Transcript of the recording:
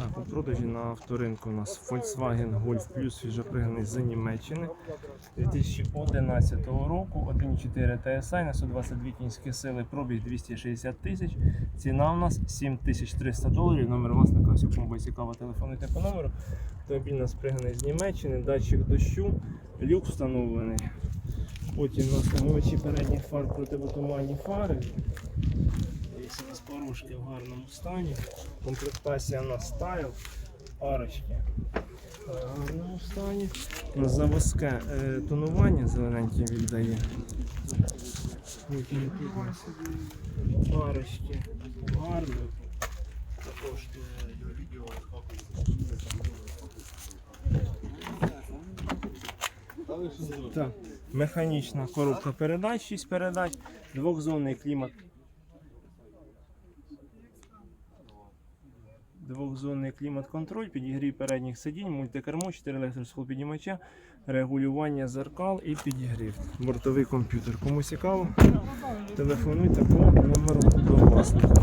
Так, у продажі на авторинку у нас Volkswagen Golf Plus свіжопригнаний з Німеччини 2011 року, 1.4 TSI на 122 кінські сили, пробіг 260 тисяч. Ціна у нас 7300 доларів. Номер власника, ось кому буде цікаво, телефонуйте по номеру. Автомобіль у нас пригнаний з Німеччини, датчик дощу, люк встановлений. Потім у нас омивачі передніх фар противотуманні фари. Дивіться, у нас порушки в гарному стані. Комплектація на стайл, арочки в гарному стані. У нас заводське е, тонування зелененьке віддає. Нас гарні. Також так, механічна коробка передач, 6 передач, двохзонний клімат. Двохзонний клімат-контроль, підігрів передніх сидінь, мультикермо, 4 електросхолопіднімача, регулювання зеркал і підігрів. Бортовий комп'ютер. Кому цікаво, телефонуйте по номеру до власника.